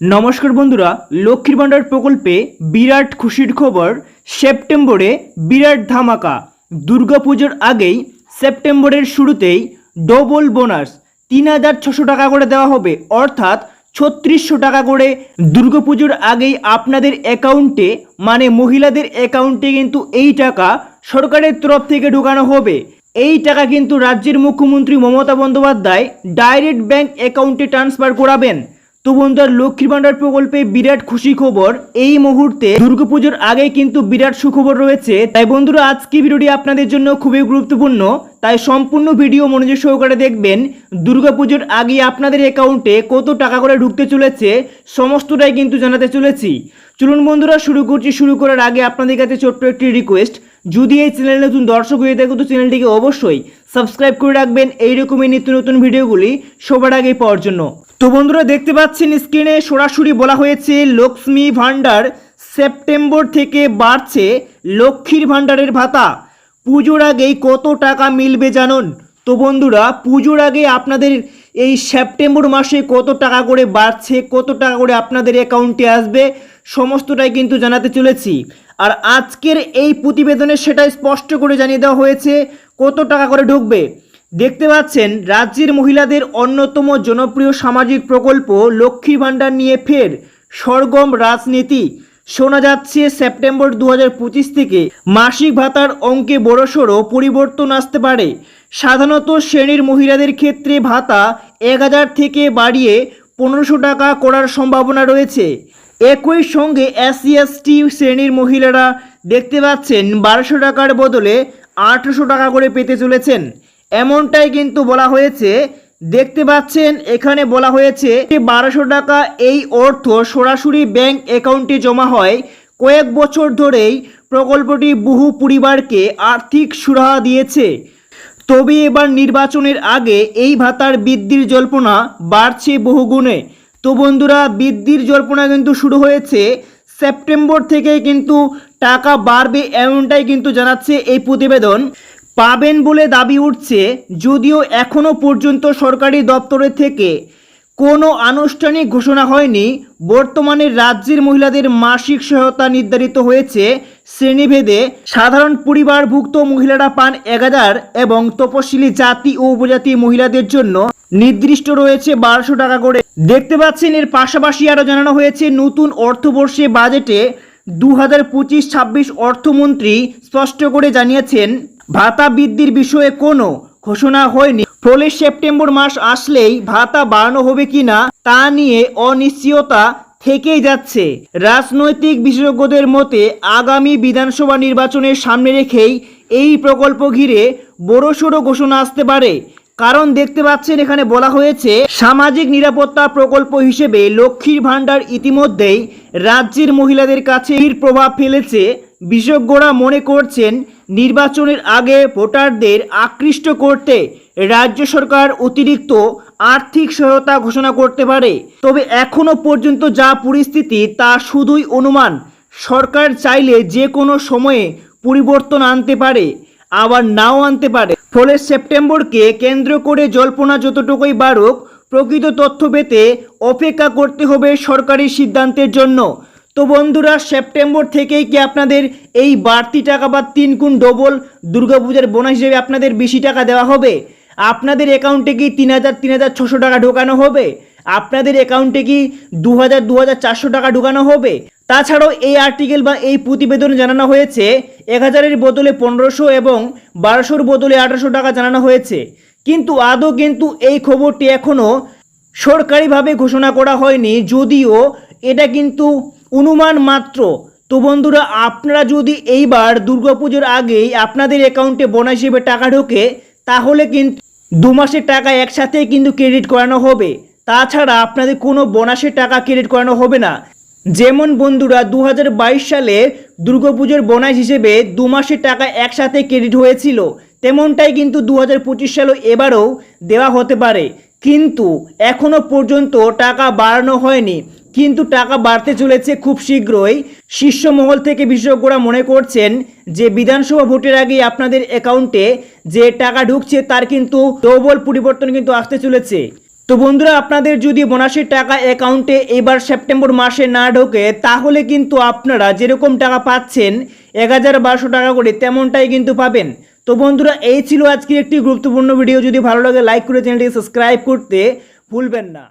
নমস্কার বন্ধুরা, লক্ষ্মীর ভাণ্ডার প্রকল্পে বিরাট খুশির খবর, সেপ্টেম্বরে বিরাট ধামাকা। দুর্গাপুজোর আগেই সেপ্টেম্বরের শুরুতেই ডবল বোনাস তিন হাজার ছশো টাকা করে দেওয়া হবে। অর্থাৎ ছত্রিশশো টাকা করে দুর্গাপুজোর আগেই আপনাদের অ্যাকাউন্টে মানে মহিলাদের অ্যাকাউন্টে কিন্তু এই টাকা সরকারের তরফ থেকে ঢোকানো হবে। এই টাকা কিন্তু রাজ্যের মুখ্যমন্ত্রী মমতা বন্দ্যোপাধ্যায় ডাইরেক্ট ব্যাংক অ্যাকাউন্টে ট্রান্সফার করাবেন। তো বন্ধুরা লক্ষ্মীর ভাণ্ডার প্রকল্পে বিরাট খুশি খবর। এই মুহূর্তে দুর্গাপুজোর আগে কিন্তু বিরাট সুখবর রয়েছে। তাই বন্ধুরা, আজকে ভিডিওটি আপনাদের জন্য খুবই গুরুত্বপূর্ণ। তাই সম্পূর্ণ ভিডিও মনোযোগ সহকারে দেখবেন। দুর্গাপুজোর আগে আপনাদের অ্যাকাউন্টে কত টাকা করে ঢুকতে চলেছে, সমস্তটাই কিন্তু জানাতে চলেছি। চলুন বন্ধুরা, শুরু করছি। শুরু করার আগে আপনাদের কাছে ছোট্ট একটি রিকোয়েস্ট যদি এই চ্যানেল নতুন দর্শক হয়ে থাকে, তো চ্যানেলটিকে অবশ্যই সাবস্ক্রাইব করে রাখবেন। এইরকমই নিত্য নতুন ভিডিওগুলি সবার আগে পাওয়ার জন্য। তো বন্ধুরা দেখতে পাচ্ছেন স্ক্রিনে সরাসরি বলা হয়েছে লক্ষ্মী ভাণ্ডার সেপ্টেম্বর থেকে বাড়ছে লক্ষ্মীর ভাণ্ডারের ভাতা। পুজোর আগেই কত টাকা মিলবে জানুন? তো বন্ধুরা, পুজোর আগে আপনাদের এই সেপ্টেম্বর মাসে কত টাকা করে বাড়ছে, কত টাকা করে আপনাদের অ্যাকাউন্টে আসবে, সমস্তটাই কিন্তু জানাতে চলেছি। আর আজকের এই প্রতিবেদনে সেটাই স্পষ্ট করে জানিয়ে দেওয়া হয়েছে, কত টাকা করে ঢুকবে? দেখতে পাচ্ছেন, রাজ্যের মহিলাদের অন্যতম জনপ্রিয় সামাজিক প্রকল্প লক্ষ্মী ভাণ্ডার নিয়ে ফের সরগম রাজনীতি। শোনা যাচ্ছে, সেপ্টেম্বর দু হাজার পঁচিশ থেকে মাসিক ভাতার অঙ্কে বড়সড় পরিবর্তন আসতে পারে। সাধারণত শ্রেণির মহিলাদের ক্ষেত্রে ভাতা এক হাজার থেকে বাড়িয়ে পনেরোশো টাকা করার সম্ভাবনা রয়েছে। একই সঙ্গে এসসি এসটি শ্রেণির মহিলারা দেখতে পাচ্ছেন, বারোশো টাকার বদলে আঠেরোশো টাকা করে পেতে চলেছেন। এমনটাই কিন্তু বলা হয়েছে। দেখতে পাচ্ছেন, এখানে বলা হয়েছে বারোশো টাকা এই অর্থ সরাসরি ব্যাংক অ্যাকাউন্টে জমা হয়। কয়েক বছর ধরেই প্রকল্পটি বহু পরিবারকে আর্থিক সুরাহা দিয়েছে। তবে এবার নির্বাচনের আগে এই ভাতার বৃদ্ধির জল্পনা বাড়ছে বহুগুণে। তো বন্ধুরা, বৃদ্ধির জল্পনা কিন্তু শুরু হয়েছে সেপ্টেম্বর থেকে কিন্তু টাকা বাড়বে এমনটাই কিন্তু জানাচ্ছে এই প্রতিবেদন। পাবেন বলে দাবি উঠছে, যদিও এখনও পর্যন্ত সরকারি দপ্তরের থেকে কোনো আনুষ্ঠানিক ঘোষণা হয়নি। বর্তমানে রাজ্যের মহিলাদের মাসিক সহায়তা নির্ধারিত হয়েছে শ্রেণীভেদে। সাধারণ পরিবারভুক্ত মহিলারা পান এক হাজার এবং তপশিলি জাতি ও উপজাতি মহিলাদের জন্য নির্দিষ্ট রয়েছে বারোশো টাকা করে। দেখতে পাচ্ছেন, এর পাশাপাশি আরও জানানো হয়েছে, নতুন অর্থবর্ষে বাজেটে দু হাজার পঁচিশ ছাব্বিশ অর্থমন্ত্রী স্পষ্ট করে জানিয়েছেন ভাতা বৃদ্ধির বিষয়ে কোনো ঘোষণা হয়নি। ফলে সেপ্টেম্বর মাস আসলেই ভাতা বাড়ানো হবে কিনা তা নিয়ে অনিশ্চয়তা থেকেই যাচ্ছে। রাজনৈতিক বিশেষজ্ঞদের মতে, আগামী বিধানসভা নির্বাচনের সামনে রেখেই এই প্রকল্প ঘিরে বড়সড় ঘোষণা আসতে পারে। কারণ দেখতে পাচ্ছেন, এখানে বলা হয়েছে, সামাজিক নিরাপত্তা প্রকল্প হিসেবে লক্ষ্মীর ভাণ্ডার ইতিমধ্যেই রাজ্যের মহিলাদের কাছে প্রভাব ফেলেছে। বিশেষজ্ঞরা মনে করছেন নির্বাচনের আগে ভোটারদের আকৃষ্ট করতে রাজ্য সরকার অতিরিক্ত আর্থিক সহায়তা ঘোষণা করতে পারে। তবে এখনও পর্যন্ত যা পরিস্থিতি তা শুধুই অনুমান। সরকার চাইলে যে কোনো সময়ে পরিবর্তন আনতে পারে, আবার নাও আনতে পারে। ফলে সেপ্টেম্বরকে কেন্দ্র করে জল্পনা যতটুকুই বাড়ুক, প্রকৃত তথ্য পেতে অপেক্ষা করতে হবে সরকারি সিদ্ধান্তের জন্য। তো বন্ধুরা, সেপ্টেম্বর থেকেই কি আপনাদের এই বাড়তি টাকা বা তিন গুণ ডবল দুর্গাপূজার বোনাস হিসেবে আপনাদের বেশি টাকা দেওয়া হবে? আপনাদের অ্যাকাউন্টে কি তিন হাজার তিন হাজার ছশো টাকা ঢোকানো হবে? আপনাদের অ্যাকাউন্টে কি দু হাজার দু হাজার চারশো টাকা ঢোকানো হবে? তাছাড়াও এই আর্টিকেল বা এই প্রতিবেদনে জানানো হয়েছে, এক হাজারের বদলে পনেরোশো এবং বারোশোর বদলে আঠারোশো টাকা জানানো হয়েছে। কিন্তু আদৌ কিন্তু এই খবরটি এখনও সরকারিভাবে ঘোষণা করা হয়নি, যদিও এটা কিন্তু অনুমান মাত্র। তো বন্ধুরা, আপনারা যদি এইবার দুর্গাপুজোর আগেই আপনাদের অ্যাকাউন্টে বোনাস হিসেবে টাকা ঢোকে, তাহলে কিন্তু দু মাসের টাকা একসাথে কিন্তু ক্রেডিট করানো হবে। তাছাড়া আপনাদের কোনো বোনাসের টাকা ক্রেডিট করানো হবে না। যেমন বন্ধুরা দু হাজার বাইশ সালে দুর্গাপুজোর বোনাস হিসেবে দু মাসের টাকা একসাথে ক্রেডিট হয়েছিল। তেমনটাই কিন্তু দু হাজার পঁচিশ সালে এবারও দেওয়া হতে পারে। কিন্তু এখনও পর্যন্ত টাকা বাড়ানো হয়নি। কিন্তু টাকা বাড়তে চলেছে খুব শীঘ্রই। শীর্ষ মহল থেকে বিশেষজ্ঞরা মনে করছেন যে বিধানসভা ভোটের আগে আপনাদের অ্যাকাউন্টে যে টাকা ঢুকছে তার কিন্তু ডবল পরিবর্তন কিন্তু আসতে চলেছে। তো বন্ধুরা, আপনাদের যদি বোনাসের টাকা অ্যাকাউন্টে এবার সেপ্টেম্বর মাসে না ঢোকে, তাহলে কিন্তু আপনারা যেরকম টাকা পাচ্ছেন এক হাজার টাকা করে তেমনটাই কিন্তু পাবেন। তো বন্ধুরা, এই ছিল আজকে একটি গুরুত্বপূর্ণ ভিডিও। যদি ভালো লাগে, লাইক করে চ্যানেলটি সাবস্ক্রাইব করতে ভুলবেন না।